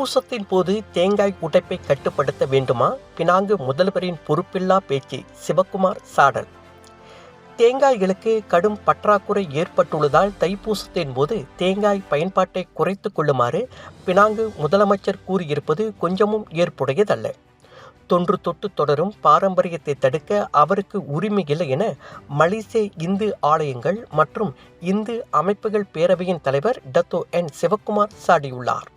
தைப்பூசத்தின் போது தேங்காய் உடைப்பை கட்டுப்படுத்த வேண்டுமா? பினாங்கு முதல்வரின் பொறுப்பில்லா பேச்சு சிவக்குமார் சாடல் தேங்காய்களுக்கு கடும் பற்றாக்குறை ஏற்பட்டுள்ளதால் தைப்பூசத்தின் போது தேங்காய் பயன்பாட்டை குறைத்து கொள்ளுமாறு பினாங்கு முதலமைச்சர் கூறியிருப்பது கொஞ்சமும் ஏற்புடையதல்ல. தொன்று தொட்டு தொடரும் பாரம்பரியத்தை தடுக்க அவருக்கு உரிமை இல்லை என மலேசிய இந்து ஆலயங்கள் மற்றும் இந்து அமைப்புகள் பேரவையின் தலைவர் டத்தோ என் சிவக்குமார் சாடியுள்ளார்.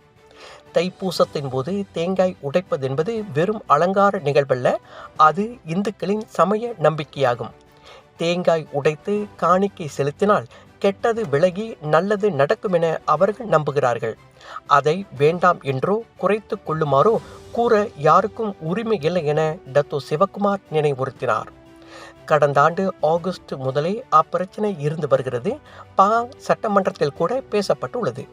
தைப்பூசத்தின் போது தேங்காய் உடைப்பதென்பது வெறும் அலங்கார நிகழ்வல்ல அது இந்துக்களின் சமய நம்பிக்கையாகும். தேங்காய் உடைத்து காணிக்கை செலுத்தினால் கெட்டது விலகி நல்லது நடக்கும் என அவர்கள் நம்புகிறார்கள். அதை வேண்டாம் என்றோ குறைத்து கொள்ளுமாறோ கூற யாருக்கும் உரிமை இல்லை என டத்தோ சிவகுமார் நினைவுறுத்தினார். கடந்த ஆண்டு ஆகஸ்ட் முதலே அப்பிரச்சனை இருந்து வருகிறது. பாங் சட்டமன்றத்தில் கூட பேசப்பட்டுள்ளது.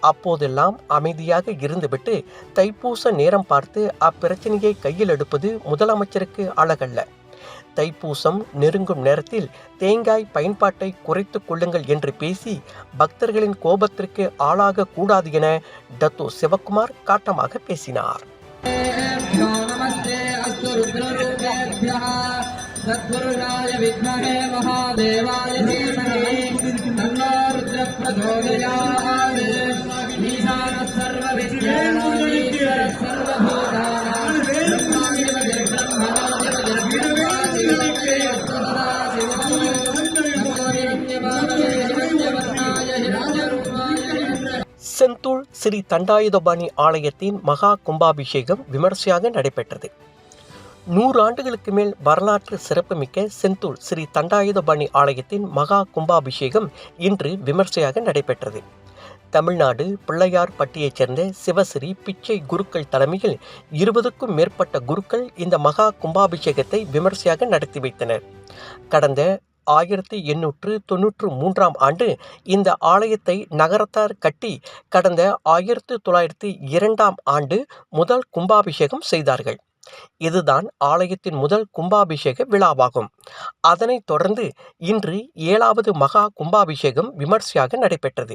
அப்போதெல்லாம் அமைதியாக இருந்துவிட்டு தைப்பூச நேரம் பார்த்து அப்பிரச்சனையை கையில் எடுப்பது முதலமைச்சருக்கு அழகல்ல. தைப்பூசம் நெருங்கும் நேரத்தில் தேங்காய் பயன்பாட்டை குறைத்துக் கொள்ளுங்கள் என்று பேசி பக்தர்களின் கோபத்திற்கு ஆளாக கூடாது என டத்தோ சிவக்குமார் காட்டமாக பேசினார். नमस्ते अस्तु रुद्ररूपेभ्यः तत्पुरुषाय विद्महे महादेवाय धीमहि तन्नो रुद्रप्रचोदयात् ईशानः सर्वविद्यानां ईश्वरः सर्वभूतानां ब्रह्मादिपदे ब्रह्मणादिपदे हिरण्यवर्णाय हिरण्यरूपाय செந்தூள் ஸ்ரீ தண்டாயுதபாணி ஆலயத்தின் மகா கும்பாபிஷேகம் விமர்சையாக நடைபெற்றது நூறு ஆண்டுகளுக்கு மேல் வரலாற்று சிறப்புமிக்க செந்தூர் ஸ்ரீ தண்டாயுதபாணி ஆலயத்தின் மகா கும்பாபிஷேகம் இன்று விமர்சையாக நடைபெற்றது. தமிழ்நாடு பிள்ளையார் பட்டியைச் சேர்ந்த சிவஸ்ரீ பிச்சை குருக்கள் தலைமையில் இருபதுக்கும் மேற்பட்ட குருக்கள் இந்த மகா கும்பாபிஷேகத்தை விமர்சையாக நடத்தி வைத்தனர். கடந்த ஆயிரத்தி எண்ணூற்று தொன்னூற்று மூன்றாம் ஆண்டு இந்த ஆலயத்தை நகரத்தார் கட்டி கடந்த ஆயிரத்து தொள்ளாயிரத்தி இரண்டாம் ஆண்டு முதல் கும்பாபிஷேகம் செய்தார்கள். இதுதான் ஆலயத்தின் முதல் கும்பாபிஷேக விழாவாகும். அதனைத் தொடர்ந்து இன்று ஏழாவது மகா கும்பாபிஷேகம் விமர்சையாக நடைபெற்றது.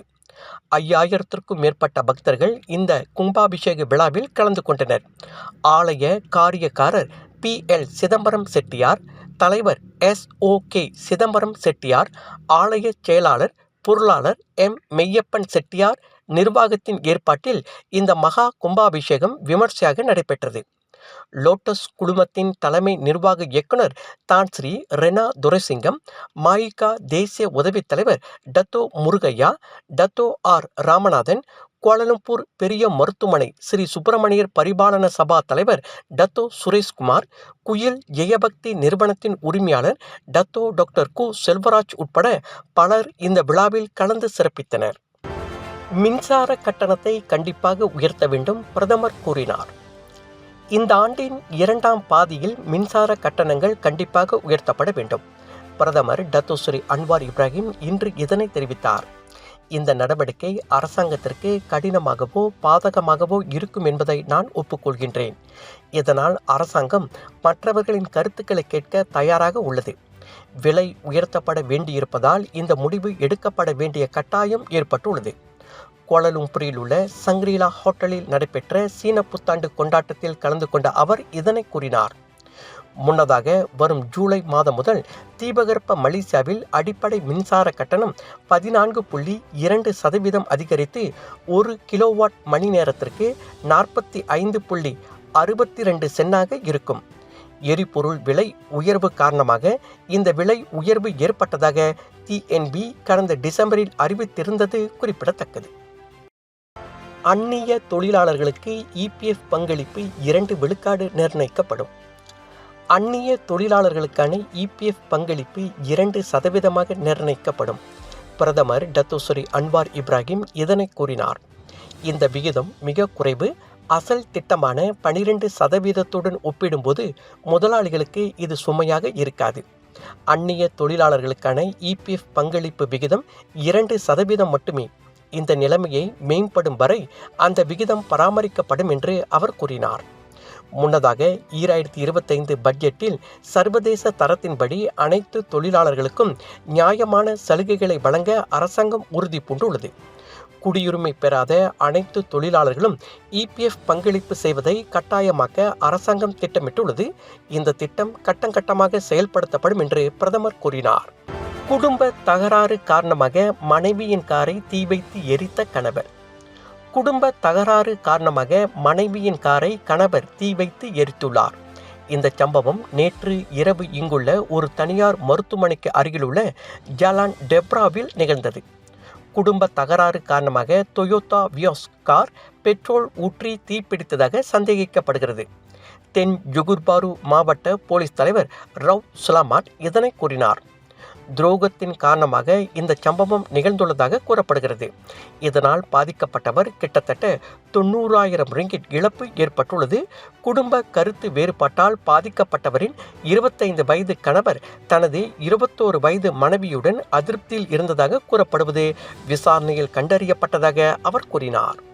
ஐயாயிரத்திற்கும் மேற்பட்ட பக்தர்கள் இந்த கும்பாபிஷேக விழாவில் கலந்து கொண்டனர். ஆலய காரியக்காரர் பி. எல். சிதம்பரம் செட்டியார் தலைவர் S. O. K. Chidambaram Chettiar ஆலய செயலாளர் பொருளாளர் எம். மெய்யப்பன் செட்டியார் நிர்வாகத்தின் ஏற்பாட்டில் இந்த மகா கும்பாபிஷேகம் விமர்சையாக நடைபெற்றது. லோட்டஸ் குழுமத்தின் தலைமை நிர்வாக இயக்குனர் தான் ஸ்ரீ ரெனா துரைசிங்கம் மாயிகா தேசிய உதவித் தலைவர் Dato Murugaiah Dato R Ramanathan Kuala Lumpur பெரிய மருத்துவமனை ஸ்ரீ சுப்பிரமணியர் பரிபாலன சபா தலைவர் டத்தோ சுரேஷ்குமார் குயில் ஜெயபக்தி நிறுவனத்தின் உரிமையாளர் டத்தோ டாக்டர் கு செல்வராஜ் உட்பட பலர் இந்த விழாவில் கலந்து சிறப்பித்தனர். மின்சார கட்டணத்தை கண்டிப்பாக உயர்த்த வேண்டும் பிரதமர் கூறினார். இந்த ஆண்டின் இரண்டாம் பாதியில் மின்சார கட்டணங்கள் கண்டிப்பாக உயர்த்தப்பட வேண்டும். பிரதமர் டத்தோஸ்ரீ அன்வார் இப்ராஹிம் இன்று இதனை தெரிவித்தார். இந்த நடவடிக்கை அரசாங்கத்திற்கு கடினமாகவோ பாதகமாகவோ இருக்கும் என்பதை நான் ஒப்புக்கொள்கின்றேன். இதனால் அரசாங்கம் மற்றவர்களின் கருத்துக்களை கேட்க தயாராக உள்ளது. விலை உயர்த்தப்பட வேண்டியிருப்பதால் இந்த முடிவு எடுக்கப்பட வேண்டிய கட்டாயம் ஏற்பட்டுள்ளது. கோலலும்பூரில் உள்ள சங்க்ரீலா ஹோட்டலில் நடைபெற்ற சீன புத்தாண்டு கொண்டாட்டத்தில் கலந்து கொண்ட அவர் இதனை கூறினார். முன்னதாக வரும் ஜூலை மாதம் முதல் தீபகற்ப மலேசியாவில் அடிப்படை மின்சார கட்டணம் பதினான்கு புள்ளி இரண்டு சதவீதம் அதிகரித்து ஒரு கிலோவாட் மணி நேரத்திற்கு நாற்பத்தி ஐந்து புள்ளி அறுபத்தி ரெண்டு சென்னாக இருக்கும். எரிபொருள் விலை உயர்வு காரணமாக இந்த விலை உயர்வு ஏற்பட்டதாக டிஎன்பி கடந்த டிசம்பரில் அறிவித்திருந்தது குறிப்பிடத்தக்கது. அந்நிய தொழிலாளர்களுக்கு இபிஎஃப் பங்களிப்பு இரண்டு விழுக்காடு நிர்ணயிக்கப்படும். அந்நிய தொழிலாளர்களுக்கான இபிஎஃப் பங்களிப்பு இரண்டு சதவீதமாக நிர்ணயிக்கப்படும். பிரதமர் டத்தோஸ்ரீ அன்வார் இப்ராஹிம் இதனை கூறினார். இந்த விகிதம் மிக குறைவு அசல் திட்டமான பனிரெண்டு சதவீதத்துடன் ஒப்பிடும்போது முதலாளிகளுக்கு இது சுமையாக இருக்காது. அந்நிய தொழிலாளர்களுக்கான இபிஎஃப் பங்களிப்பு விகிதம் இரண்டு சதவீதம் மட்டுமே. இந்த நிலைமையை மேம்படும் வரை அந்த விகிதம் பராமரிக்கப்படும் என்று அவர் கூறினார். முன்னதாக ஈராயிரத்தி இருபத்தைந்து பட்ஜெட்டில் சர்வதேச தரத்தின்படி அனைத்து தொழிலாளர்களுக்கும் நியாயமான சலுகைகளை வழங்க அரசாங்கம் உறுதி பூண்டுள்ளது. குடியுரிமை பெறாத அனைத்து தொழிலாளர்களும் இபிஎஃப் பங்களிப்பு செய்வதை கட்டாயமாக்க அரசாங்கம் திட்டமிட்டுள்ளது. இந்த திட்டம் கட்டங்கட்டமாக செயல்படுத்தப்படும் என்று பிரதமர் கூறினார். குடும்ப தகராறு காரணமாக மனைவியின் காரை தீ வைத்து எரித்த கணவர். குடும்ப தகராறு காரணமாக மனைவியின் காரை கணவர் தீ வைத்து எரித்துள்ளார். இந்த சம்பவம் நேற்று இரவு இங்குள்ள ஒரு தனியார் மருத்துவமனைக்கு அருகிலுள்ள ஜலான் டெப்ராவில் நிகழ்ந்தது. குடும்ப தகராறு காரணமாக டொயோட்டா வியோஸ் கார் பெட்ரோல் ஊற்றி தீப்பிடித்ததாக சந்தேகிக்கப்படுகிறது. தென் ஜுகுர்பாரு மாவட்ட போலீஸ் தலைவர் ரவ் சுலாமாட் இதனை கூறினார். துரோகத்தின் காரணமாக இந்த சம்பவம் நிகழ்ந்துள்ளதாக கூறப்படுகிறது. இதனால் பாதிக்கப்பட்டவர் கிட்டத்தட்ட தொண்ணூறாயிரம் ரிங்கிட் இழப்பு ஏற்பட்டுள்ளது. குடும்ப கருத்து வேறுபாட்டால் பாதிக்கப்பட்டவரின் இருபத்தைந்து வயது கணவர் தனது இருபத்தோரு வயது மனைவியுடன் அதிருப்தியில் இருந்ததாக கூறப்படுவது விசாரணையில் கண்டறியப்பட்டதாக அவர் கூறினார்.